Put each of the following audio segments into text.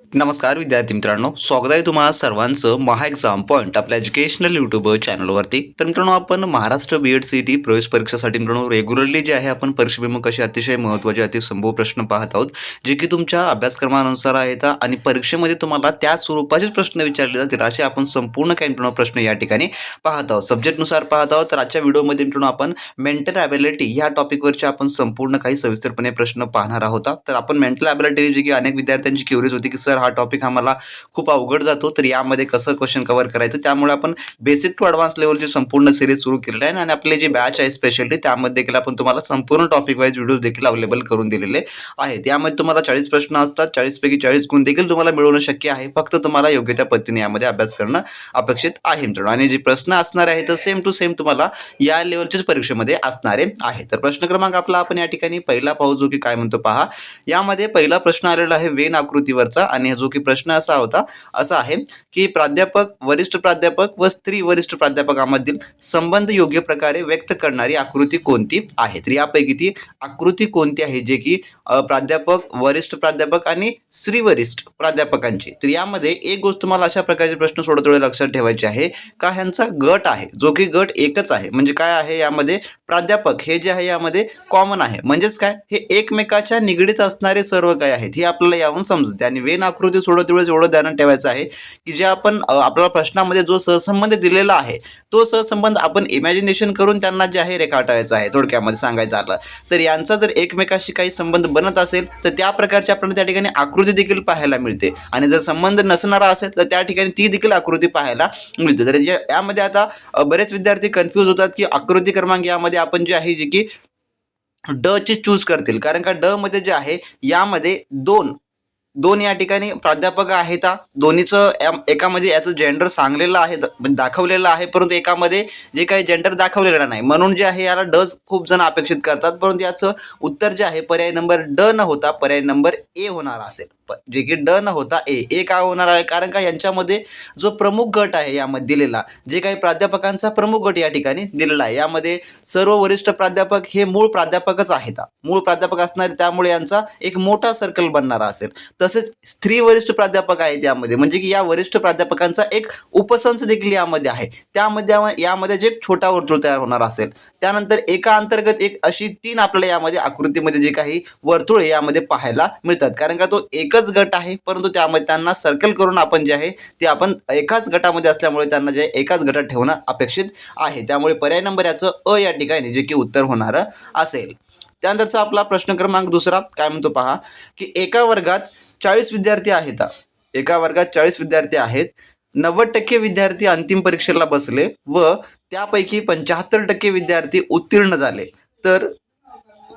नमस्कार विद्यार्थी मित्रांनो स्वागत आहे तुम्हाला सर्वांचं महा एक्झाम पॉईंट आपल्या एज्युकेशनल यूट्यूब चॅनलवरती तर मित्रांनो आपण Maharashtra B Ed C T प्रवेश परीक्षेसाठी मित्रांनो रेग्युलरली जे आहे आपण परीक्षेभिमुख असे अतिशय महत्त्वाचे अति संभव प्रश्न पाहत आहोत जे की तुमच्या अभ्यासक्रमानुसार आहेत आणि परीक्षेमध्ये तुम्हाला त्या स्वरूपाचेच प्रश्न विचारले जातील असे आपण संपूर्ण काही मित्रांनो प्रश्न या ठिकाणी पाहत आहोत. सब्जेक्टनुसार पाहत आहोत तर आजच्या व्हिडिओमध्ये मित्रांनो आपण मेंटल ॲबिलिटी ह्या टॉपिकवरचे आपण संपूर्ण काही सविस्तरपणे प्रश्न पाहणार आहोत. तर आपण मेंटल ॲबिलिटी जी की अनेक विद्यार्थ्यांची क्युरीज होती की सर हा टॉपिक आम्हाला खूप अवघड जातो तर यामध्ये कसं क्वेश्चन कव्हर करायचं त्यामुळे आपण बेसिक टू ॲडव्हान्स लेवलची संपूर्ण सिरीज सुरू केलेली आहे. आणि आपले जे बॅच आहे स्पेशली त्यामध्ये देखील आपण तुम्हाला संपूर्ण टॉपिक वाईज व्हिडिओ देखील अवेलेबल करून दिलेले आहेत. यामध्ये तुम्हाला चाळीस प्रश्न असतात चाळीसपैकी चाळीस गुण देखील तुम्हाला मिळवणं शक्य आहे. फक्त तुम्हाला योग्य त्या पद्धतीने यामध्ये अभ्यास करणं अपेक्षित आहे मित्रांनो. आणि जे प्रश्न असणार आहे तर सेम टू सेम तुम्हाला या लेवलच्याच परीक्षेमध्ये असणारे आहे तर प्रश्न क्रमांक आपला आपण या ठिकाणी पहिला पाहू जो की काय म्हणतो पहा. यामध्ये पहिला प्रश्न आलेला आहे वेन आकृतीवरचा. आणि जो की प्रश्न असा होता असा आहे की प्राध्यापक वरिष्ठ प्राध्यापक व स्त्री वरिष्ठ प्राध्यापकामधील संबंध योग्य प्रकारे व्यक्त करणारी आकृती कोणती आहे? तर यापैकी ती आकृती कोणती आहे? जे की प्राध्यापक वरिष्ठ प्राध्यापक आणि स्त्री वरिष्ठ प्राध्यापकांची. तर यामध्ये एक गोष्ट मला अशा प्रकारचे प्रश्न सोडत लक्षात ठेवायचे आहे. का ह्यांचा गट आहे? जो की गट एकच आहे. म्हणजे काय आहे? यामध्ये प्राध्यापक हे जे आहे यामध्ये कॉमन आहे. म्हणजेच काय? हे एकमेकाच्या निगडीत असणारे सर्व काय आहेत. हे आपल्याला यावून समजते. आणि वेन आकृती सोडवते वेळेस एवढं ध्यान ठेवायचं आहे की जे आपण आपल्याला प्रश्नामध्ये जो सहसंबंध दिलेला आहे तो सहसंबंध आपण इमॅजिनेशन करून त्यांना जे आहे रेखाटायचा आहे थोडक्यामध्ये सांगायचं आलं तर यांचा जर एकमेकाशी काही संबंध बनत असेल तर त्या प्रकारची आपल्याला त्या ठिकाणी आकृती देखील पाहायला मिळते. आणि जर संबंध नसणारा असेल तर त्या ठिकाणी ती देखील आकृती पाहायला मिळते. तर जे- यामध्ये आता बरेच विद्यार्थी कन्फ्यूज होतात की आकृती क्रमांक यामध्ये आपण जे आहे जे की ड चे चूज करतील. कारण का ड मध्ये जे आहे यामध्ये दोन दोन या ठिकाणी प्राध्यापक आहेत दोन्हीचं एकामध्ये याचं जेंडर सांगलेलं आहे म्हणजे दाखवलेलं आहे परंतु एकामध्ये जे काही जेंडर दाखवलेलं नाही. म्हणून जे आहे याला डज खूप जण अपेक्षित करतात परंतु याचं उत्तर जे आहे पर्याय नंबर ड न होता पर्याय नंबर ए होणार असेल. जे की ड न होता ए ए का होणार आहे? कारण का यांच्यामध्ये जो प्रमुख गट आहे यामध्ये दिलेला जे काही प्राध्यापकांचा प्रमुख गट या ठिकाणी दिलेला आहे. यामध्ये सर्व वरिष्ठ प्राध्यापक हे मूळ प्राध्यापकच आहेत. मूळ प्राध्यापक असणारे त्यामुळे यांचा एक मोठा सर्कल बनणारा असेल. तसेच स्त्री वरिष्ठ प्राध्यापक आहेत यामध्ये. म्हणजे की या वरिष्ठ प्राध्यापकांचा एक उपसंच देखील यामध्ये आहे. त्यामध्ये यामध्ये जे एक छोटा वर्तुळ तयार होणार असेल. त्यानंतर एका अंतर्गत एक अशी तीन आपल्याला यामध्ये आकृतीमध्ये जे काही वर्तुळ यामध्ये पाहायला मिळतात. कारण का तो एकच गट आहे परंतु त्यामध्ये त्यांना सर्कल करून आपण जे आहे ते आपण एकाच गटामध्ये असल्यामुळे त्यांना जे एकाच गटात ठेवणं अपेक्षित आहे. त्यामुळे पर्याय नंबर याचं अ या ठिकाणी जे की उत्तर होणारं असेल. त्यानंतरचा आपला प्रश्न क्रमांक दुसरा काय म्हणतो पहा की एका वर्गात चाळीस विद्यार्थी आहेत. एका वर्गात चाळीस विद्यार्थी आहेत. नव्वद टक्के विद्यार्थी अंतिम परीक्षेला बसले व त्यापैकी पंच्याहत्तर टक्के विद्यार्थी उत्तीर्ण झाले. तर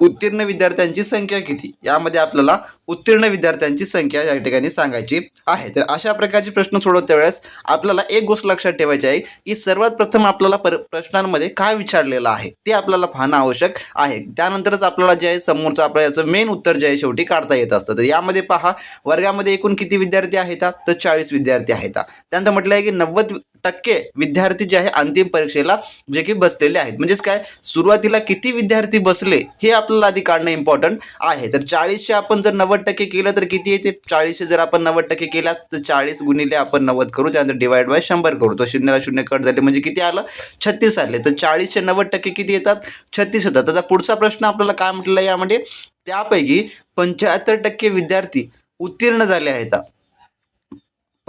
उत्तीर्ण विद्यार्थ्यांची संख्या किती? यामध्ये आपल्याला उत्तीर्ण विद्यार्थ्यांची संख्या या ठिकाणी सांगायची आहे. तर अशा प्रकारचे प्रश्न सोडवत्या वेळेस आपल्याला एक गोष्ट लक्षात ठेवायची आहे की सर्वात प्रथम आपल्याला पर प्रश्नांमध्ये काय विचारलेलं आहे ते आपल्याला पाहणं आवश्यक आहे. त्यानंतरच आपल्याला जे आहे समोरचं आपलं याचं मेन उत्तर जे आहे शेवटी काढता येत असतं. तर यामध्ये पहा वर्गामध्ये एकूण किती विद्यार्थी आहेत? तर चाळीस विद्यार्थी आहेत. त्यानंतर म्हटलं आहे की नव्वद टक्के विद्यार्थी जे आहे अंतिम परीक्षेला जे की बसलेले आहेत. म्हणजेच काय? सुरुवातीला किती विद्यार्थी बसले हे आपल्याला आधी काढणं इम्पॉर्टंट आहे. तर चाळीसशे आपण जर नव्वद टक्के केलं तर किती येते? चाळीसशे जर आपण नव्वद टक्के केल्यास तर चाळीस गुणिले आपण नव्वद करू. त्यानंतर डिवाइड बाय शंभर करू. तर शून्याला शून्य कट झाले म्हणजे किती आलं? छत्तीस आले. तर चाळीसशे नव्वद टक्के किती येतात? छत्तीस येतात आता पुढचा प्रश्न आपल्याला काय म्हटलं यामध्ये? त्यापैकी पंच्याहत्तर टक्के विद्यार्थी उत्तीर्ण झाले आहेत.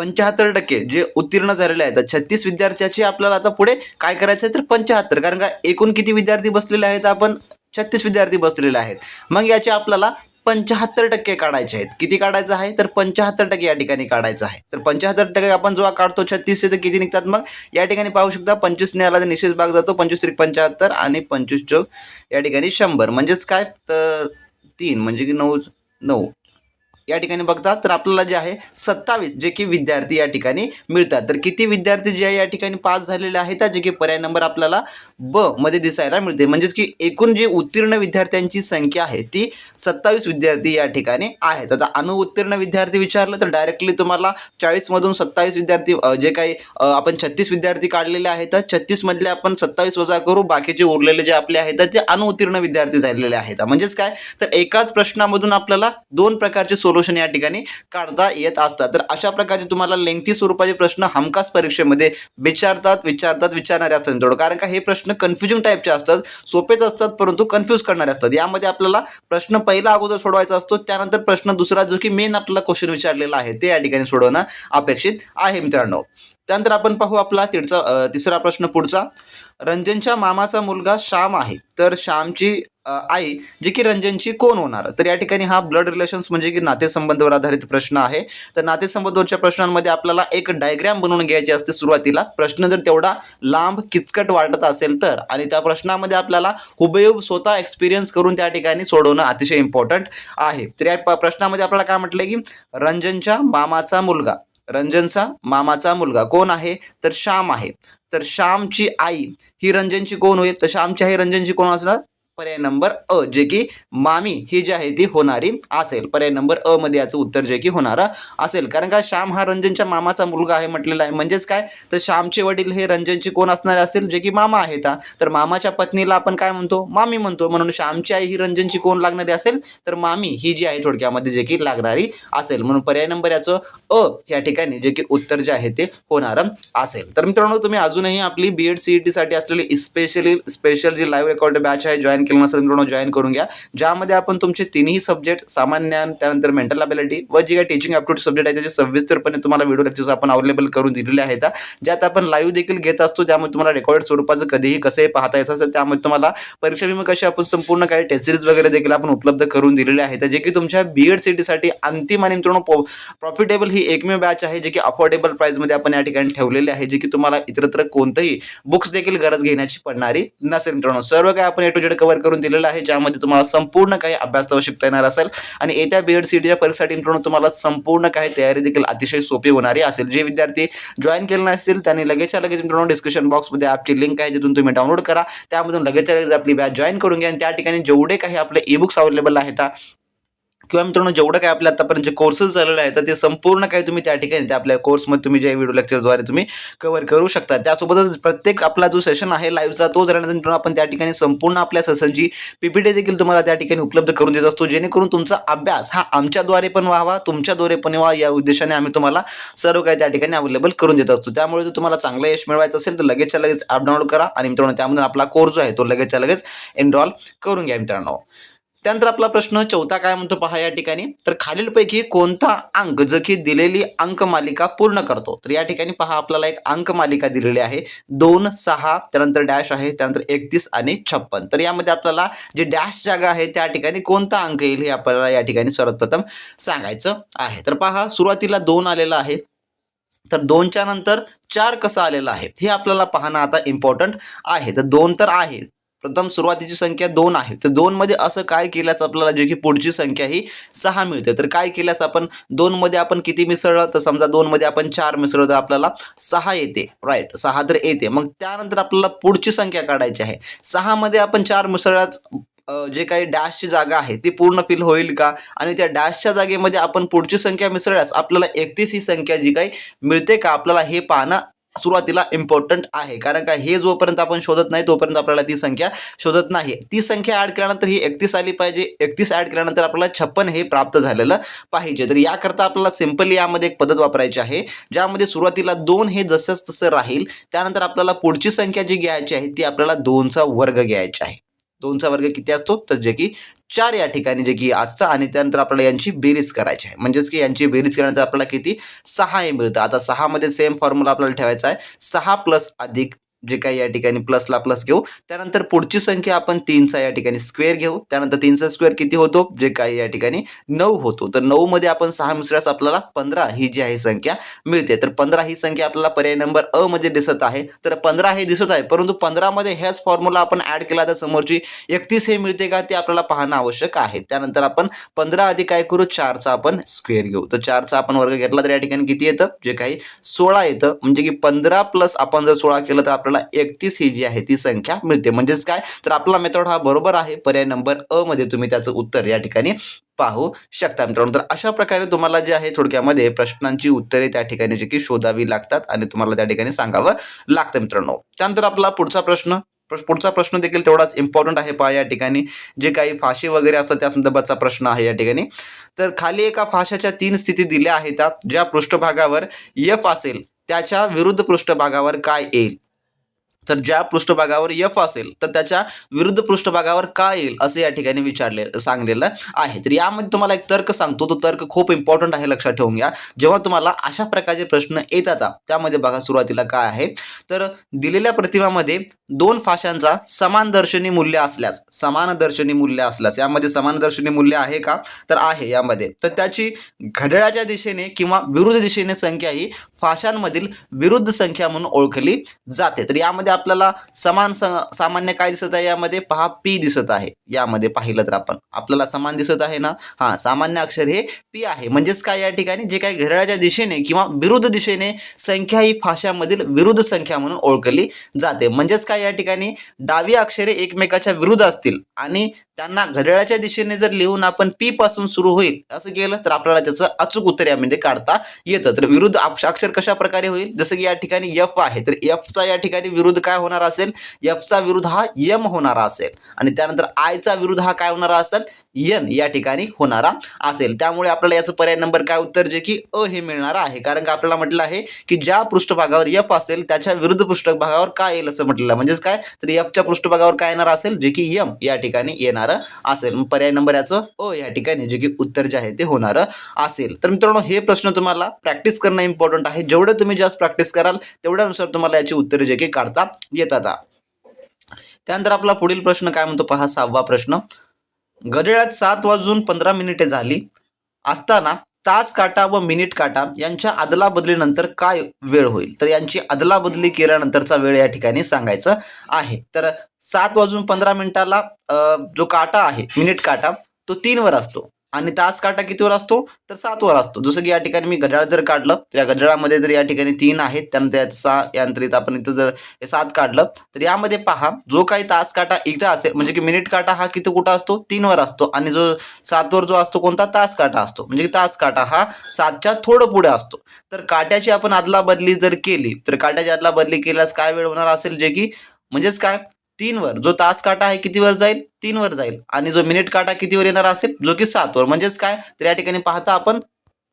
पंच्याहत्तर टक्के जे उत्तीर्ण झालेले आहेत. छत्तीस विद्यार्थ्याचे आपल्याला आता पुढे काय करायचं आहे तर पंच्याहत्तर कारण का एकूण किती विद्यार्थी बसलेले आहेत? आपण छत्तीस विद्यार्थी बसलेले आहेत. मग याचे आपल्याला पंच्याहत्तर टक्के काढायचे आहेत. किती काढायचं आहे? तर पंच्याहत्तर टक्के या ठिकाणी काढायचं आहे. तर पंच्याहत्तर टक्के आपण जेव्हा काढतो छत्तीसशे तर किती निघतात मग? या ठिकाणी पाहू शकता पंचवीसने आला तर निश्चित भाग जातो. पंचवीस त्रिक पंच्याहत्तर आणि पंचवीस चौक या ठिकाणी शंभर. म्हणजेच काय? तर तीन म्हणजे की नऊ नऊ. या ठिकाणी बघता तर आपल्याला जे आहे सत्तावीस जे की विद्यार्थी या ठिकाणी मिळतात. तर किती विद्यार्थी जे आहे या ठिकाणी पास झालेले आहेत? जे की पर्याय नंबर आपल्याला ब मध्ये दिसायला मिळते. म्हणजेच की एकूण जे उत्तीर्ण विद्यार्थ्यांची संख्या आहे ती सत्तावीस विद्यार्थी या ठिकाणी आहेत. आता अनुउत्तीर्ण विद्यार्थी विचारलं तर डायरेक्टली तुम्हाला चाळीसमधून सत्तावीस विद्यार्थी जे काही आपण छत्तीस विद्यार्थी काढलेले आहेत छत्तीसमधले आपण सत्तावीस वजा करू बाकीचे उरलेले जे आपले आहेत ते अनुउत्तीर्ण विद्यार्थी झालेले आहेत. म्हणजेच काय? तर एकाच प्रश्नामधून आपल्याला दोन प्रकारचे सोल्युशन या ठिकाणी काढता येत असतात. तर अशा प्रकारचे तुम्हाला लेंथी स्वरूपाचे प्रश्न हमखास परीक्षेमध्ये विचारतात विचारतात विचारणारे असतात. कारण का? हे प्रश्न कन्फ्युजिंग टाईपचे असतात सोपेच असतात परंतु कन्फ्यूज करणारे असतात. यामध्ये आपल्याला प्रश्न पहिला अगोदर सोडवायचा असतो त्यानंतर प्रश्न दुसरा जो की मेन आपल्याला क्वेश्चन विचारलेला आहे ते या ठिकाणी सोडवणं अपेक्षित आहे मित्रांनो. त्यानंतर आपण पाहू आपला तिरचा तिसरा प्रश्न पुढचा. रंजनच्या मामाचा मुलगा श्याम आहे. तर श्यामची आई जे की रंजनची कोण होणार? तर या ठिकाणी हा ब्लड रिलेशन्स म्हणजे की नातेसंबंधावर आधारित प्रश्न आहे. तर नातेसंबंधावरच्या प्रश्नांमध्ये आपल्याला एक डायग्रॅम बनवून घ्यायची असते सुरुवातीला. प्रश्न जर तेवढा लांब किचकट वाटत असेल तर आणि त्या प्रश्नामध्ये आपल्याला हुबेहूब स्वतः एक्सपिरियन्स करून त्या ठिकाणी सोडवणं अतिशय इम्पॉर्टंट आहे. तर या प- प्रश्नामध्ये आपल्याला काय म्हटलंय की रंजनच्या मामाचा मुलगा. रंजनचा मामाचा मुलगा कोण आहे? तर श्याम आहे. तर श्यामची आई ही रंजनची कोण होईल? तर श्यामची आई रंजनची कोण असणार? पर्याय नंबर अ जे की मामी ही जी आहे ती होणारी असेल. पर्याय नंबर अ मध्ये याचं उत्तर जे की होणारं असेल. कारण का श्याम हा रंजनच्या मामाचा मुलगा आहे म्हटलेला आहे. म्हणजेच काय? तर श्यामचे वडील हे रंजनचे कोण असणारे असेल? जे की मामा आहेत. तर मामाच्या पत्नीला आपण काय म्हणतो? मामी म्हणतो. म्हणून श्यामची आई ही रंजनची कोण लागणारी असेल? तर मामी ही जी आहे थोडक्यामध्ये जे की लागणारी असेल. म्हणून पर्याय नंबर याचं अ या ठिकाणी जे की उत्तर जे आहे ते होणारं असेल. तर मित्रांनो तुम्ही अजूनही आपली बी एड सी ई टीसाठी असलेली स्पेशली स्पेशल जी लाईव्ह रेकॉर्ड बॅच आहे जॉईन केलं नसेल मित्रांनो जॉईन करून घ्या. ज्यामध्ये आपण तुमचे तिन्ही सब्जेक्ट सामान्य ज्ञान, त्यानंतर मेंटल अबिलिटी व जे काही टीचिंग ॲप्टिट्यूड सब्जेक्ट आहे त्याचे सविस्तरपणे तुम्हाला व्हिडिओ लेक्चर्स आपण अवेलेबल करून दिलेले आहेत. ज्यात आपण लाईव्ह देखील घेत असतो त्यामुळे तुम्हाला रेकॉर्ड स्वरूपाचं कधीही कसंही पाहता येत असतं त्यामुळे तुम्हाला परीक्षा विमा कशी आपण संपूर्ण काही टेस्ट सिरीज वगैरे देखील आपण उपलब्ध करून दिलेले आहेत. जे की तुमच्या बी एडसाठी अंतिम आणि मित्रांनो प्रॉफिटेबल ही एकमेव बॅच आहे जे की अफोर्डेबल प्राइसमध्ये आपण या ठिकाणी ठेवलेली आहे जे की तुम्हाला इतरत्र कोणतंही बुक्स देखील गरज घेण्याची पडणारी नसेल मित्रांनो. सर्व काही आपण ए टू जेड कव्हर करून दिलेलं आहे ज्यामध्ये तुम्हाला संपूर्ण काही अभ्यास शिकता येणार असेल. आणि येत्या बी एड सी डीच्या परीक्षेसाठी मित्रांनो तुम्हाला संपूर्ण काही तयारी देखील अतिशय सोपी होणारी असेल. जे विद्यार्थी जॉईन केले नसतील त्यांनी लगेचच्या लगेच मित्रांनो डिस्क्रिप्शन बॉक्समध्ये ॲपची लिंक आहे जिथून तुम्ही डाउनलोड करा. त्यामधून लगेचच्या लगेच आपली बॅच जॉईन करून घ्या. आणि त्या ठिकाणी जेवढे काही आपले ई बुक्स अवेलेबल आहेत किंवा मित्रांनो जेवढं काय आपल्या आतापर्यंत जे कोर्सेस झालेले आहेत तर ते संपूर्ण काही तुम्ही त्या ठिकाणी त्या आपल्या कोर्समध्ये तुम्ही जे व्हिडिओ लेक्चरद्वारे तुम्ही कव्हर करू शकता. त्यासोबतच प्रत्येक आपला जो सेशन आहे लाईव्हचा तो झाल्यानंतर मित्रांनो आपण त्या ठिकाणी संपूर्ण आपल्या सेशनची पीपीटी देखील तुम्हाला त्या ठिकाणी उपलब्ध करून देत असतो. जेणेकरून तुमचा अभ्यास हा आमच्याद्वारे पण व्हावा तुमच्याद्वारे पण व्हावा. या उद्देशाने आम्ही तुम्हाला सर्व काही त्या ठिकाणी अवेलेबल करून देत असतो. त्यामुळे जर तुम्हाला चांगलं यश मिळवायचं असेल तर लगेचच्या लगेच ॲप डाउनलोड करा. आणि मित्रांनो त्यामधून आपला कोर्स जो आहे तो लगेचच्या लगेच एनरॉल करून घ्या मित्रांनो. त्यानंतर आपला प्रश्न चौथा काय म्हणतो पहा या ठिकाणी? तर खालीलपैकी कोणता अंक जो की दिलेली अंक मालिका पूर्ण करतो? तर या ठिकाणी पहा आपल्याला एक अंक मालिका दिलेली आहे. दोन सहा त्यानंतर डॅश आहे त्यानंतर एकतीस आणि छप्पन. तर यामध्ये आपल्याला जे डॅश जागा आहे त्या ठिकाणी कोणता अंक येईल हे आपल्याला या ठिकाणी सर्वप्रथम सांगायचं आहे. तर पहा सुरुवातीला दोन आलेला आहे. तर दोनच्या नंतर चार कसं आलेलं आहे? हे आपल्याला पाहणं आता इम्पॉर्टंट आहे. तर दोन तर आहे. प्रथम सुरुवातीची संख्या दोन आहे. तर दोनमध्ये असं काय केल्यास आपल्याला जे की पुढची संख्या ही सहा मिळते. तर काय केल्यास आपण दोनमध्ये आपण किती मिसळलं? तर समजा दोनमध्ये आपण चार मिसळलं तर आपल्याला सहा येते. राईट सहा तर येते. मग त्यानंतर आपल्याला पुढची संख्या काढायची आहे. सहामध्ये आपण चार मिसळल्याच जे काही डॅशची जागा आहे ती पूर्ण फिल होईल का? आणि त्या डॅशच्या जागेमध्ये आपण पुढची संख्या मिसळल्यास आपल्याला एकतीस ही संख्या जी काही मिळते का? आपल्याला हे पाहणं सुरुवातीला इम्पॉर्टंट आहे. कारण का हे जोपर्यंत आपण शोधत नाही तोपर्यंत आपल्याला ती संख्या शोधत नाही. ती संख्या ॲड केल्यानंतर ही एकतीस आली पाहिजे. एकतीस ॲड केल्यानंतर आपल्याला छप्पन हे प्राप्त झालेलं पाहिजे. तर याकरता आपल्याला सिम्पली यामध्ये एक पद्धत वापरायची आहे ज्यामध्ये सुरुवातीला दोन हे जसंच तसं राहील त्यानंतर आपल्याला पुढची संख्या जी घ्यायची आहे ती आपल्याला दोनचा वर्ग घ्यायचा आहे. दोनचा वर्ग किती असतो? तर जे की चार या ठिकाणी जे की आजचा आणि त्यानंतर आपल्याला यांची बेरीज करायची आहे. म्हणजेच की यांची बेरीज केल्यानंतर आपल्याला किती? सहा हे मिळतं. आता सहामध्ये सेम फॉर्म्युला आपल्याला ठेवायचा आहे. सहा प्लस अधिक जे काही या ठिकाणी प्लसला प्लस घेऊ. त्यानंतर पुढची संख्या आपण तीनचा या ठिकाणी स्क्वेअर घेऊ. त्यानंतर तीनचा स्क्वेअर किती होतो? जे काही या ठिकाणी नऊ होतो. तर नऊमध्ये आपण सहा मिसळ्यास आपल्याला पंधरा ही जी आहे संख्या मिळते. तर पंधरा ही संख्या आपल्याला पर्याय नंबर अ मध्ये दिसत आहे. तर पंधरा हे दिसत आहे. परंतु पंधरामध्ये ह्याच फॉर्म्युला आपण ॲड केला तर समोरची एकतीस हे मिळते का? ते आपल्याला पाहणं आवश्यक आहे. त्यानंतर आपण पंधरा आधी काय करू? चारचा आपण स्क्वेअर घेऊ. तर चारचा आपण वर्ग घेतला तर या ठिकाणी किती येतं? जे काही सोळा येतं. म्हणजे की पंधरा प्लस आपण जर सोळा केलं तर आपल्याला एकतीस ही जी आहे ती संख्या मिळते. म्हणजेच काय? तर आपला मेथड हा बरोबर आहे. पर्याय नंबर अ मध्ये तुम्ही त्याचं उत्तर या ठिकाणी पाहू शकता मित्रांनो. तर अशा प्रकारे तुम्हाला जे आहे थोडक्यामध्ये प्रश्नांची उत्तरे त्या ठिकाणी जे की शोधावी लागतात आणि तुम्हाला त्या ठिकाणी सांगावं लागतं मित्रांनो. त्यानंतर आपला पुढचा प्रश्न. पुढचा प्रश्न देखील तेवढाच इम्पॉर्टंट आहे. पहा या ठिकाणी जे काही फाशी वगैरे असतात त्या संदर्भातचा प्रश्न आहे या ठिकाणी. तर खाली एका फाशाच्या तीन स्थिती दिल्या आहेत. ज्या पृष्ठभागावर यफ असेल त्याच्या विरुद्ध पृष्ठभागावर काय येईल? तर ज्या पृष्ठभागावर यफ असेल तर त्याच्या विरुद्ध पृष्ठभागावर काय येईल असं या ठिकाणी विचारले सांगलेलं आहे. तर यामध्ये तुम्हाला एक तर्क सांगतो तो तर्क खूप इम्पॉर्टंट आहे लक्षात ठेवून घ्या. जेव्हा तुम्हाला अशा प्रकारचे प्रश्न येतात त्यामध्ये बघा सुरुवातीला काय आहे. तर दिलेल्या प्रतिमामध्ये दोन फाशांचा समान दर्शनी मूल्य असल्यास समान दर्शनी मूल्य असल्यास यामध्ये समान दर्शनी मूल्य आहे का? तर आहे यामध्ये. तर त्याची घड्याळाच्या दिशेने किंवा विरुद्ध दिशेने संख्या ही फाशांमधील विरुद्ध संख्या म्हणून ओळखली जाते. तर यामध्ये आपल्याला समान सामान्य काय दिसत आहे यामध्ये? पहा पी दिसत आहे. यामध्ये पाहिलं तर आपण. आपल्याला समान दिसत आहे ना? हा सामान्य अक्षर हे पी आहे. म्हणजेच काय या ठिकाणी? जे काही घड्याळाच्या दिशेने किंवा विरुद्ध दिशेने संख्या ही भाषामधील विरुद्ध संख्या म्हणून ओळखली जाते. म्हणजेच काय या ठिकाणी? डावी अक्षरे एकमेकाच्या विरुद्ध असतील आणि त्यांना घड्याळाच्या दिशेने जर लिहून आपण पी पासून सुरू होईल असं केलं तर आपल्याला त्याचं अचूक उत्तर यामध्ये काढता येतं. तर विरुद्ध अक्षर कशा प्रकारे होईल? जसं की या ठिकाणी यफ आहे तर एफचा या ठिकाणी विरुद्ध काय होणार असेल? एफचा विरुद्ध हा यम होणारा असेल. आणि त्यानंतर आयचा विरुद्ध हा काय होणारा असेल? यन या ठिकाणी होणारा असेल. त्यामुळे आपल्याला याचं पर्याय नंबर काय उत्तर जे की अ हे मिळणार आहे. कारण का आपल्याला म्हटलं आहे की ज्या पृष्ठभागावर यफ असेल त्याच्या विरुद्ध पृष्ठभागावर काय येईल असं म्हटलं म्हणजेच काय? तर यफच्या पृष्ठभागावर काय येणार असेल? जे की यम या ठिकाणी येणारं असेल. मग पर्याय नंबर याचं अ या ठिकाणी जे की उत्तर जे आहे ते होणारं असेल. तर मित्रांनो हे प्रश्न तुम्हाला प्रॅक्टिस करणं इम्पॉर्टंट आहे. जेवढं तुम्ही जास्त प्रॅक्टिस कराल तेवढ्यानुसार तुम्हाला याची उत्तरे जे की काढता येतात. त्यानंतर आपला पुढील प्रश्न काय म्हणतो? पहा सहावा प्रश्न. घड्याळात सात वाजून पंधरा मिनिटे झाली. असताना तास काटा व मिनिट काटा यांच्या अदलाबदलीनंतर काय वेळ होईल? तर यांची अदलाबदली केल्यानंतरचा वेळ या ठिकाणी सांगायचं आहे. तर सात वाजून पंधरा मिनिटाला जो काटा आहे मिनिट काटा तो तीनवर असतो. आणि तास काटा कितीवर असतो? तर सातवर असतो. जसं की या ठिकाणी मी घड्याळ जर काढलं तर या घड्याळामध्ये जर या ठिकाणी तीन आहेत त्यानंतर याचा यांत्रित आपण इथं जर हे सात काढलं तर यामध्ये पहा जो काही तास काटा इथं असेल म्हणजे की मिनिट काटा हा किती कुठं असतो? तीनवर असतो. आणि जो सातवर जो असतो कोणता? तास काटा असतो. म्हणजे की तास काटा हा सातच्या थोडं पुढे असतो. तर काट्याची आपण अदला बदली जर केली तर काट्याची अदला बदली केल्यास काय वेळ होणार असेल? जे की म्हणजेच काय? तीनवर. जो तास काटा आहे कितीवर जाईल? तीनवर जाईल. आणि जो मिनिट काटा कितीवर येणार असेल? जो की सातवर. म्हणजेच काय? तर या ठिकाणी पाहता आपण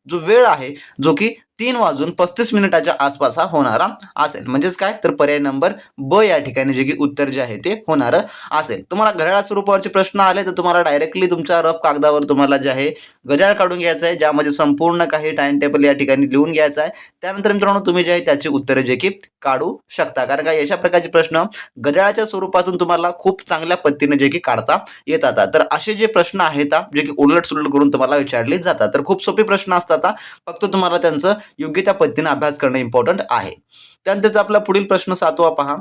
जो वेळ आहे जो की तीन वाजून पस्तीस मिनिटाच्या आसपास हा होणारा असेल. म्हणजेच काय? तर पर्याय नंबर ब या ठिकाणी जे की उत्तर जे आहे ते होणारं असेल. तुम्हाला घड्याळ स्वरूपावरचे प्रश्न आले तर तुम्हाला डायरेक्टली तुमच्या रफ कागदावर तुम्हाला जे आहे घड्याळ काढून घ्यायचं आहे ज्यामध्ये संपूर्ण काही टाइम टेबल या ठिकाणी लिहून घ्यायचं आहे. त्यानंतर मित्रांनो तुम्ही जे आहे त्याची उत्तरे जे की काढू शकता. कारण का अशा प्रकारचे प्रश्न घड्याळाच्या स्वरूपातून तुम्हाला खूप चांगल्या पद्धतीने जे की काढता येतात. तर असे जे प्रश्न आहेत जे की उलट सुलट करून तुम्हाला विचारले जातात. तर खूप सोपे प्रश्न असतात. फक्त तुम्हाला त्यांचं योग्य त्या पद्धतीने अभ्यास करणं इम्पॉर्टंट आहे. त्यानंतरचा आपला पुढील प्रश्न सातवा पहा.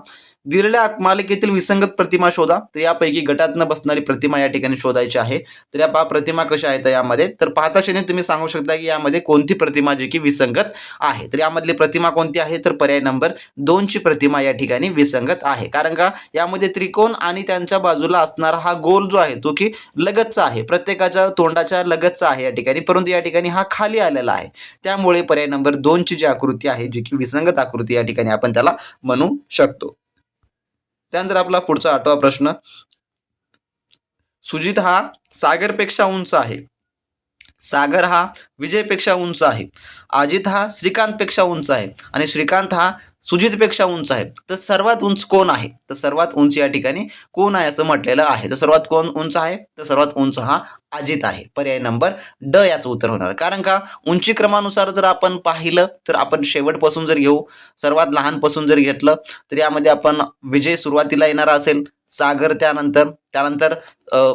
दिलेल्या मालिकेतील विसंगत प्रतिमा शोधा. तर यापैकी गटात न बसणारी प्रतिमा या ठिकाणी शोधायची आहे. तर या पहा प्रतिमा कशा आहेत यामध्ये. तर पाहता क्षणी तुम्ही सांगू शकता की यामध्ये कोणती प्रतिमा जी की विसंगत आहे. तर यामधली प्रतिमा कोणती आहे? तर पर्याय नंबर दोनची प्रतिमा या ठिकाणी विसंगत आहे. कारण का यामध्ये त्रिकोण आणि त्यांच्या बाजूला असणारा हा गोल जो आहे तो की लगतचा आहे. प्रत्येकाच्या तोंडाच्या लगतचा आहे या ठिकाणी. परंतु या ठिकाणी हा खाली आलेला आहे. त्यामुळे पर्याय नंबर दोनची जी आकृती आहे जी की विसंगत आकृती या ठिकाणी आपण त्याला म्हणू शकतो. त्यानंतर आपला पुढचा आठवा प्रश्न सुजित हा सागरपेक्षा उंच आहे. सागर हा विजयपेक्षा उंच आहे. अजित हा श्रीकांतपेक्षा उंच आहे. आणि श्रीकांत हा सुजितपेक्षा उंच आहे. तर सर्वात उंच कोण आहे? तर सर्वात उंच या ठिकाणी कोण आहे असं म्हटलेलं आहे. तर सर्वात कोण उंच आहे? तर सर्वात उंच हा अजित आहे. पर्याय नंबर ड याचं उत्तर होणार. कारण का? उंची क्रमानुसार जर आपण पाहिलं तर आपण शेवटपासून जर घेऊ सर्वात लहानपासून जर घेतलं तर यामध्ये आपण विजय सुरुवातीला येणारा असेल सागर त्यानंतर त्यानंतर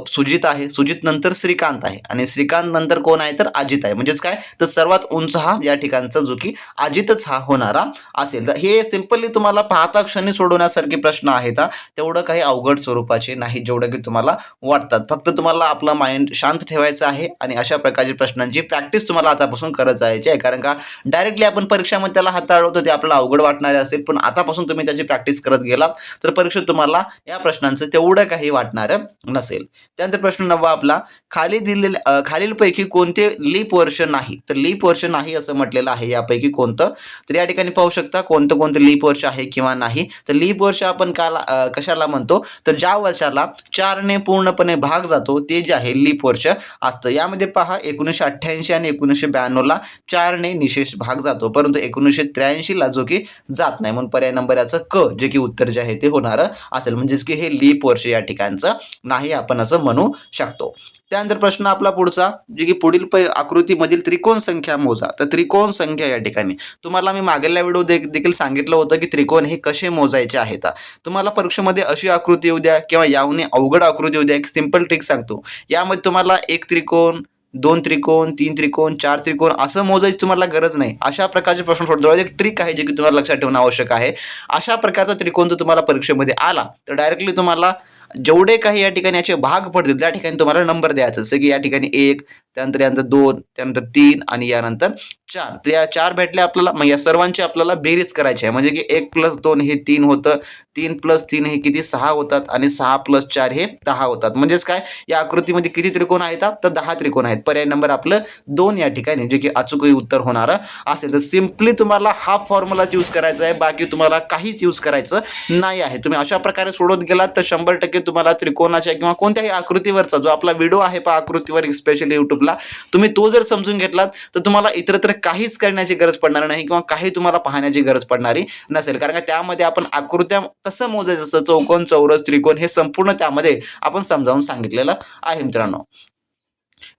सुजित आहे. सुजित नंतर श्रीकांत आहे. आणि श्रीकांत नंतर कोण आहे? तर अजित आहे. म्हणजेच काय? तर सर्वात उंच हा या ठिकाणचा जो की अजितच हा होणारा असेल. तर हे सिम्पली तुम्हाला पाहता क्षणी सोडवण्यासारखे प्रश्न आहेत हा. तेवढं काही अवघड स्वरूपाचे नाही जेवढं की तुम्हाला वाटतात. फक्त तुम्हाला आपला माइंड शांत ठेवायचं आहे आणि अशा प्रकारच्या प्रश्नांची प्रॅक्टिस तुम्हाला आतापासून करत जायची आहे. कारण का? डायरेक्टली आपण परीक्षामध्ये त्याला हाताळवतो ते आपल्याला अवघड वाटणारे असेल. पण आतापासून तुम्ही त्याची प्रॅक्टिस करत गेलात तर परीक्षेत तुम्हाला या प्रश्नांचं तेवढं काही वाटणार नसेल. त्यानंतर प्रश्न नववा आपला खाली दिलेले खालीलपैकी कोणते लीप वर्ष नाही? तर लीप वर्ष नाही असं म्हटलेलं आहे. यापैकी कोणतं? तर या ठिकाणी पाहू शकता कोणतं कोणतं लीप वर्ष आहे किंवा नाही. तर लीप वर्ष आपण काला कशाला म्हणतो? तर ज्या वर्षाला चारने पूर्णपणे भाग जातो ते जे आहे लीप वर्ष असतं. यामध्ये पहा एकोणीसशे अठ्ठ्याऐंशी आणि एकोणीसशे ब्याण्णवला चारने निशेष भाग जातो. परंतु एकोणीसशे त्र्याऐंशीला जो की जात नाही. म्हणून पर्याय नंबर याचं क जे की उत्तर जे आहे ते होणारं असेल. म्हणजेच की हे लीप वर्ष या ठिकाणचं नाही आपण असं म्हणू शकतो. त्यानंतर प्रश्न आपला पुढचा जे की पुढील पै आकृतीमधील त्रिकोण संख्या मोजा. तर त्रिकोण संख्या या ठिकाणी. तुम्हाला मी मागेल्या व्हिडिओ दे देखील सांगितलं होतं की त्रिकोण हे कसे मोजायचे आहेत. तुम्हाला परीक्षेमध्ये अशी आकृती येऊ द्या किंवा याहून अवघड आकृती येऊ द्या. एक सिंपल ट्रिक सांगतो. यामध्ये तुम्हाला एक त्रिकोण दोन त्रिकोण तीन त्रिकोण चार त्रिकोण असं मोजायची तुम्हाला गरज नाही. अशा प्रकारचे प्रश्न सोडतो एक ट्रिक आहे जे की तुम्हाला लक्षात ठेवणं आवश्यक आहे. अशा प्रकारचा त्रिकोण जर तुम्हाला परीक्षेमध्ये आला तर डायरेक्टली तुम्हाला जेवढे काही या ठिकाणी याचे भाग पडतील त्या ठिकाणी तुम्हाला नंबर द्यायचा. जसं की या ठिकाणी एक त्यानंतर यानंतर दोन त्यानंतर तीन आणि यानंतर चार. तर या चार भेटले आपल्याला मग या सर्वांची आपल्याला बेरीज करायची आहे. म्हणजे की एक प्लस दोन हे तीन होतं तीन प्लस तीन हे किती? सहा होतात आणि सहा प्लस चार हे दहा होतात. म्हणजेच काय? या आकृतीमध्ये किती त्रिकोण आहेत तर दहा त्रिकोण आहेत. पर्याय नंबर आपलं दोन या ठिकाणी जे की अचूकही उत्तर होणारं असेल. तर सिम्पली तुम्हाला हा फॉर्म्युलाच यूज करायचा आहे. बाकी तुम्हाला काहीच यूज करायचं नाही आहे. तुम्ही अशा प्रकारे सोडत गेलात तर शंभर टक्के तुम्हाला त्रिकोणाच्या किंवा कोणत्याही आकृतीवरचा जो आपला व्हिडिओ आहे पहा आकृतीवर स्पेशली युट्यूबला तुम्ही तो जर समजून घेतलात तर तुम्हाला इतरत्र काहीच करण्याची गरज पडणार नाही किंवा काही तुम्हाला पाहण्याची गरज पडणारी नसेल. कारण का त्यामध्ये आपण आकृत्या कसं मोजायचं असतं चौकोन चौरस त्रिकोण हे संपूर्ण त्यामध्ये आपण समजावून सांगितलेलं आहे मित्रांनो.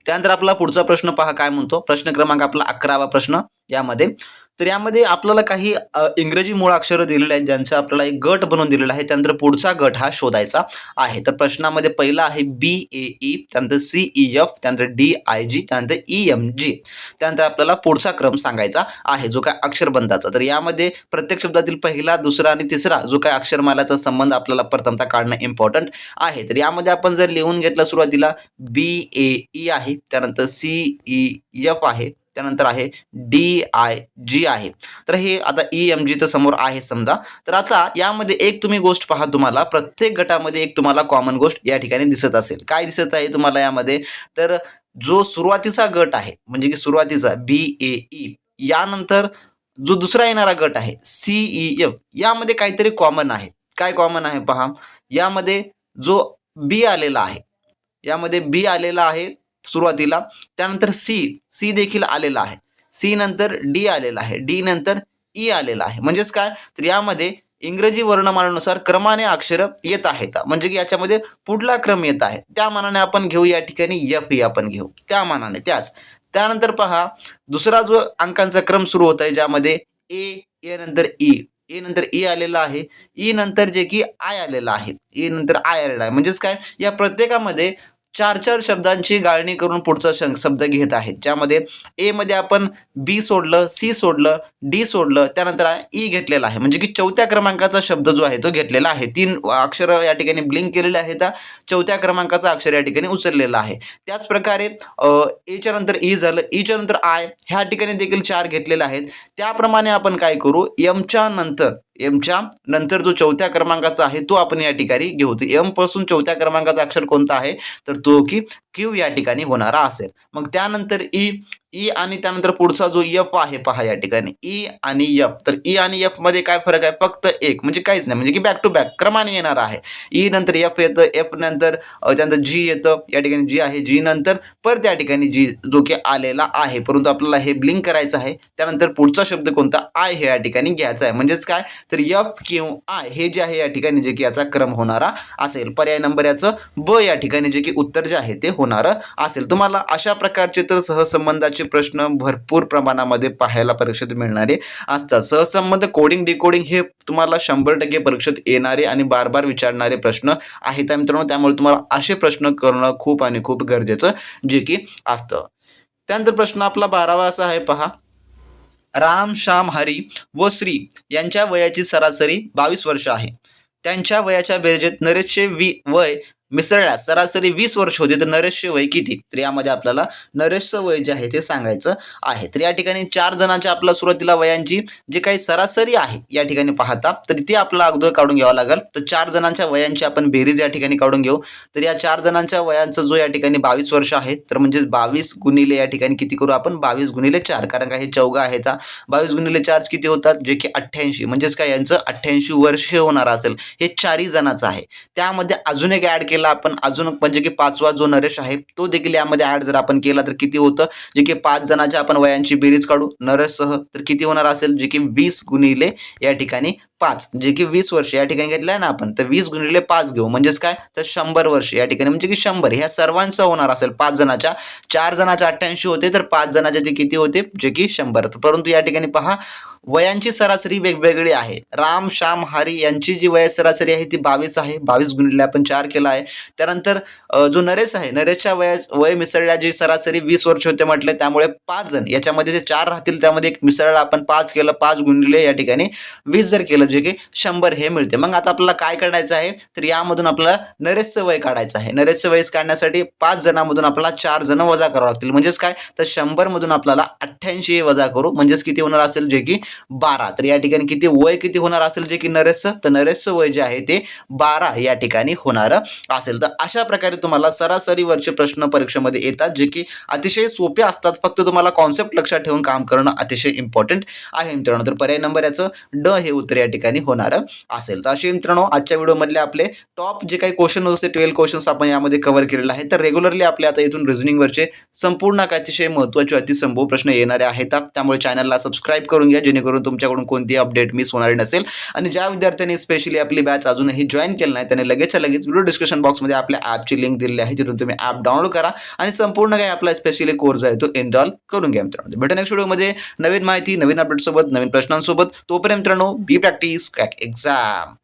त्यानंतर आपला पुढचा प्रश्न पहा काय म्हणतो? प्रश्न क्रमांक आपला अकरावा प्रश्न. यामध्ये. तर यामध्ये आपल्याला काही इंग्रजी मूळ अक्षरं दिलेले आहेत ज्यांचा आपल्याला एक गट बनवून दिलेला आहे. त्यानंतर पुढचा गट हा शोधायचा आहे. तर प्रश्नामध्ये पहिला आहे बी ए ई त्यानंतर सी ई एफ त्यानंतर डी आय जी त्यानंतर ई एम जी त्यानंतर आपल्याला पुढचा क्रम सांगायचा आहे जो काय अक्षरबंधाचा. तर यामध्ये प्रत्येक शब्दातील पहिला दुसरा आणि तिसरा जो काय अक्षरमालाचा संबंध आपल्याला प्रथमता काढणं इम्पॉर्टंट आहे. तर यामध्ये आपण जर लिहून घेतलं सुरुवातीला बी ए ई आहे त्यानंतर सी ई एफ आहे त्यानंतर आहे डी आय जी आहे. तर हे आता ई एम जी तर समोर आहे समजा. तर आता यामध्ये एक तुम्ही गोष्ट पहा तुम्हाला. प्रत्येक गटामध्ये एक तुम्हाला कॉमन गोष्ट या ठिकाणी दिसत असेल. काय दिसत आहे तुम्हाला यामध्ये? तर जो सुरुवातीचा गट आहे म्हणजे की सुरुवातीचा बी ए ई यानंतर जो दुसरा येणारा गट आहे सी ई एफ यामध्ये काहीतरी कॉमन आहे. काय कॉमन आहे पहा? यामध्ये जो बी आलेला आहे यामध्ये बी आलेला आहे सुरुवातीला. त्यानंतर सी सी देखील आलेला आहे. सी नंतर डी आलेला आहे. डी नंतर ई आलेला आहे. म्हणजेच काय? तर यामध्ये इंग्रजी वर्णमानानुसार क्रमाने अक्षरं येत आहेत. म्हणजे की याच्यामध्ये पुढला क्रम येत आहे. त्या मानाने आपण घेऊ. या ठिकाणी एफ ई आपण घेऊ. त्या मानाने त्याच. त्यानंतर पहा दुसरा जो अंकांचा क्रम सुरू होत आहे ज्यामध्ये ए ए नंतर e. ई ए नंतर ई आलेला आहे. ई नंतर जे की आय आलेला आहे. ई नंतर आय आलेला आहे. म्हणजेच काय? या प्रत्येकामध्ये चार चार शब्दांची गाळणी करून पुढचा शं- शब्द घेत आहेत. ज्यामध्ये ए मध्ये आपण बी सोडलं सी सोडलं डी सोडलं त्यानंतर ई e घेतलेला आहे. म्हणजे की चौथ्या क्रमांकाचा शब्द जो आहे तो घेतलेला आहे. तीन अक्षर या ठिकाणी ब्लिंक केलेले आहेत. चौथ्या क्रमांकाचा अक्षर या ठिकाणी उचललेला आहे. त्याच प्रकारे एच्या नंतर ई झालं. E ईच्या नंतर आय ह्या ठिकाणी देखील चार घेतलेले आहेत. त्याप्रमाणे आपण काय करू? एमच्या नंतर एमच्या नंतर जो चौथ्या क्रमांकाचा आहे तो आपण या ठिकाणी घेऊ. एमपासून चौथ्या क्रमांकाचा अक्षर कोणता आहे? तर तो की क्यू या ठिकाणी होणारा असेल. मग त्यानंतर ई ई आणि त्यानंतर पुढचा जो एफ आहे पहा या ठिकाणी. ई आणि एफ तर ई आणि एफमध्ये काय फरक आहे? फक्त एक. म्हणजे काहीच नाही. म्हणजे की बॅक टू बॅक क्रमाने येणार आहे. ई नंतर एफ येतं. एफ नंतर त्यानंतर जी येतं. या ठिकाणी जी आहे. जी नंतर परत या ठिकाणी जी जो की आलेला आहे. परंतु आपल्याला हे ब्लिंक करायचं आहे. त्यानंतर पुढचा शब्द कोणता? आय हे या ठिकाणी घ्यायचा आहे. म्हणजेच काय? तर एफ किंवा आय हे जे आहे या ठिकाणी जे की याचा क्रम होणारा असेल. पर्याय नंबर याचं ब या ठिकाणी जे की उत्तर जे आहे ते होणारं असेल. तुम्हाला अशा प्रकारचे तर सहसंबंधाचे प्रश्न भरपूर प्रमाणामध्ये पाहायला परीक्षेत मिळणारे असतात. सहसंबंध कोडिंग डिकोडिंग हे तुम्हाला शंभर टक्के परीक्षेत येणारे आणि बार बार विचारणारे प्रश्न आहेत. मित्रांनो त्यामुळे तुम्हाला असे प्रश्न करणं खूप आणि खूप गरजेचं जे की असतं. त्यानंतर प्रश्न आपला बारावा असा आहे पहा. राम श्याम हरी व श्री यांच्या वयाची सरासरी बावीस वर्ष आहे. त्यांच्या वयाच्या बेरजेत नरेशचे वी वय मिसळल्यास सरासरी वीस वर्ष होते. तर नरेशचे वय किती? तर यामध्ये आपल्याला नरेशचं वय जे आहे ते सांगायचं आहे. तर या ठिकाणी चार जणांच्या आपल्या सुरुवातीला वयांची जे काही सरासरी आहे या ठिकाणी पाहता तर ते आपल्याला अगोदर काढून घ्यावं लागेल. तर चार जणांच्या वयांची आपण बेरीज या ठिकाणी काढून घेऊ. तर या चार जणांच्या वयांचा जो या ठिकाणी बावीस वर्ष आहे तर म्हणजे बावीस गुणिले या ठिकाणी किती करू आपण? बावीस गुणिले चार. कारण का हे चौघा आहेत का बावीस गुणिले चार किती होतात? जे की अठ्ठ्याऐंशी. म्हणजेच काय? यांचं अठ्ठ्याऐंशी वर्ष होणार असेल. हे चारही जणांचं आहे. त्यामध्ये अजून एक ॲड केला आपण अजून म्हणजे की पाचवा जो नरेश आहे तो देखील यामध्ये ॲड जर आपण केला तर किती होतं? जे की पाच जणांच्या आपण वयांची बेरीज काढू. नरेशसह तर किती होणार असेल? जे की वीस गुणिले या ठिकाणी पाच. जे की वीस वर्ष या ठिकाणी घेतलं आहे ना आपण तर वीस गुणिले पाच घेऊ. म्हणजेच काय? तर शंभर वर्ष या ठिकाणी. म्हणजे की शंभर. ह्या सर्वांचं होणार असेल पाच जणाच्या. चार जणाच्या अठ्ठ्याऐंशी होते तर पाच जणाचे ते किती होते? जे की शंभर. परंतु या ठिकाणी पहा वयांची सरासरी वेगवेगळी आहे. राम श्याम हरी यांची जी वय सरासरी आहे ती बावीस आहे. बावीस गुणिले आपण चार केला आहे. त्यानंतर जो नरेश आहे नरेशच्या वया वय मिसळल्या जी सरासरी वीस वर्ष होते म्हटले त्यामुळे पाच जण. याच्यामध्ये जे चार राहतील त्यामध्ये एक मिसळला आपण पाच केलं पाच गुणिले या ठिकाणी वीस जर केलं जे की शंभर हे मिळते. मग आता आपल्याला काय काढायचं आहे? तर यामधून आपल्याला नरेशचं वय काढायचं आहे. नरेशचं वय काढण्यासाठी पाच जणांमधून आपल्याला चार जण वजा करावं लागतील. म्हणजेच काय? तर शंभरमधून आपल्याला अठ्ठ्याऐंशी वजा करू. म्हणजेच किती होणार असेल? जे की बारा. तर या ठिकाणी किती वय किती होणार असेल? जे की नरेशचं तर नरेशचं वय जे आहे ते बारा या ठिकाणी होणार असेल. तर अशा प्रकारे तुम्हाला सरासरीवरचे प्रश्न परीक्षेमध्ये येतात जे की अतिशय सोपे असतात. फक्त तुम्हाला कॉन्सेप्ट लक्षात ठेवून काम करणं अतिशय इम्पॉर्टंट आहे मित्रांनो. तर पर्याय नंबर याचं ड हे उत्तर या ठिकाणी होणार असेल. तर असे मित्रांनो आजच्या व्हिडिओमधले आपले टॉप जे काही क्वेश्चन होते ट्वेल्व क्वेश्चन्स आपण यामध्ये कव्हर केलेले आहे तर रेग्युलरली आपल्या आता इथून रिझनिंगवरचे संपूर्ण काय अतिशय महत्त्वाचे अतिसंभव प्रश्न येणारे आहेत. त्यामुळे चॅनलला सबस्क्राईब करून घ्या जेणेकरून तुमच्याकडून कोणती अपडेट मिस होणारी नसेल. आणि ज्या विद्यार्थ्यांनी स्पेशली आपली बॅच अजूनही जॉईन केलं नाही त्यांनी लगेचच्या लगेच व्हिडिओ डिस्क्रिप्शन बॉक्समध्ये आपल्या ॲपची लिंक दिलेली आहे. तिथून तुम्ही ॲप डाउनलोड करा आणि संपूर्ण काही आपला स्पेशली कोर्स आहे तो एनरॉल करून घ्या मित्रांनो. भेटू नेक्स्ट व्हिडिओमध्ये नवीन माहिती नवीन अपडेटसोबत नवीन प्रश्नांसोबत. तोपर्यंत मित्रांनो बी प्रॅक्टिस क्रॅक एक्झाम